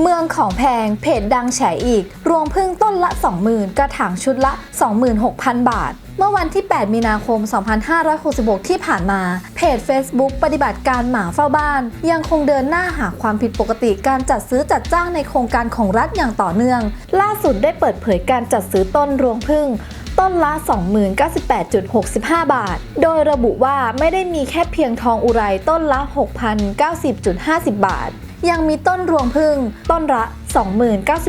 เมืองของแพงเพจดังแฉอีก รวงพึ่งต้นละ 20,000 กระถางชุดละ 26,000 บาท เมื่อวันที่ 8 มีนาคม 2566 ที่ผ่านมา เพจ Facebook ปฏิบัติการหมาเฝ้าบ้าน ยังคงเดินหน้าหาความผิดปกติการจัดซื้อจัดจ้างในโครงการของรัฐอย่างต่อเนื่อง ล่าสุดได้เปิดเผยการจัดซื้อต้นรวงพึ่งต้นละ 20,098.65 บาท โดยระบุว่าไม่ได้มีแค่เพียงทองอุไรต้นละ 6,090.50 บาท ยังมีต้นรวงพึ่ง ต้นละ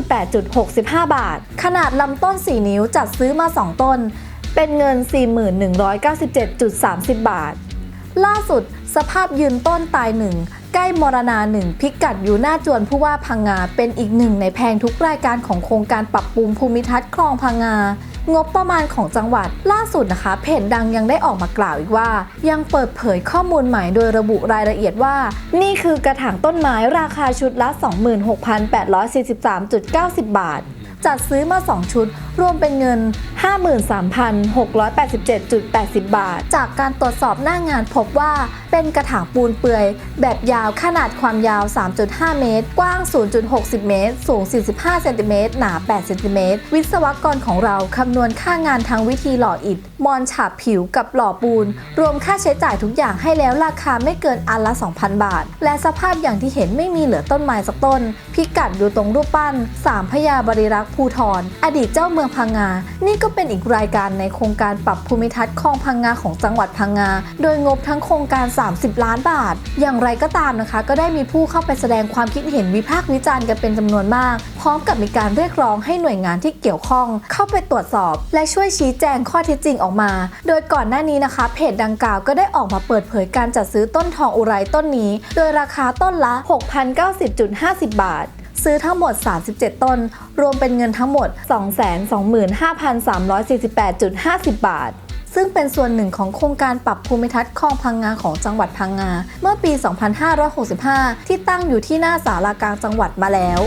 2098.65 บาท ขนาดลำต้น 4 นิ้วจัดซื้อมา 2 ต้น เป็นเงิน 4197.30 บาท ล่าสุดสภาพยืนต้นตายหนึ่งใกล้มรณาหนึ่งพิกัดอยู่หน้าจวนผู้ว่าพังงา เป็นอีกหนึ่งในแพงทุกรายการของโครงการปรับปรุงภูมิทัศน์คลองพังงา งบประมาณของจังหวัด ล่าสุดนะคะ เพจดังยังได้ออกมากล่าวอีกว่า ยังเปิดเผยข้อมูลใหม่โดยระบุรายละเอียดว่า นี่คือกระถางต้นไม้ราคาชุดละ 26,843.90 บาท จัดซื้อมา 2 ชุด รวมเป็นเงิน 53,687.80 บาท จากการตรวจสอบหน้างานพบว่าเป็นกระถางปูนเปื่อย แบบยาวขนาดความยาว 3.5 เมตร กว้าง 0.60 เมตร สูง 45 เซนติเมตร หนา 8 เซนติเมตร วิศวกรของเราคำนวณค่างานทางวิธีหล่ออิฐ มอนฉาบผิวกับหล่อปูน รวมค่าใช้จ่ายทุกอย่างให้แล้วราคาไม่เกินอันละ 2,000 บาท และสภาพอย่างที่เห็นไม่มีเหลือต้นไม้สักต้น พิกัดอยู่ตรงรูปปั้น สามพญาบริรักษ์ภูทรอดีตเจ้าเมืองพังงา นี่ก็เป็นอีกรายการในโครงการปรับภูมิทัศน์คลองพังงาของจังหวัดพังงา โดยงบทั้งโครงการ 30 ล้านบาท อย่างไรก็ตามนะคะ ก็ได้มีผู้เข้าไปแสดงความคิดเห็นวิพากษ์วิจารณ์กันเป็นจำนวนมาก พร้อมกับมีการเรียกร้องให้หน่วยงานที่เกี่ยวข้อง เข้าไปตรวจสอบ และช่วยชี้แจงข้อเท็จจริงออกมา โดยก่อนหน้านี้นะคะ เพจดังกล่าวก็ได้ออกมาเปิดเผยการจัดซื้อต้นทองอุไรต้นนี้ โดยราคาต้นละ 6,090.50 บาท ซื้อทั้งหมด 37 ต้น รวมเป็นเงินทั้งหมด 225,348.50 บาท ซึ่งเป็นส่วนหนึ่งของโครงการปรับภูมิทัศน์คลองพังงาของจังหวัดพังงา เมื่อปี 2565 ที่ตั้งอยู่ที่หน้าสารากลางจังหวัดมาแล้ว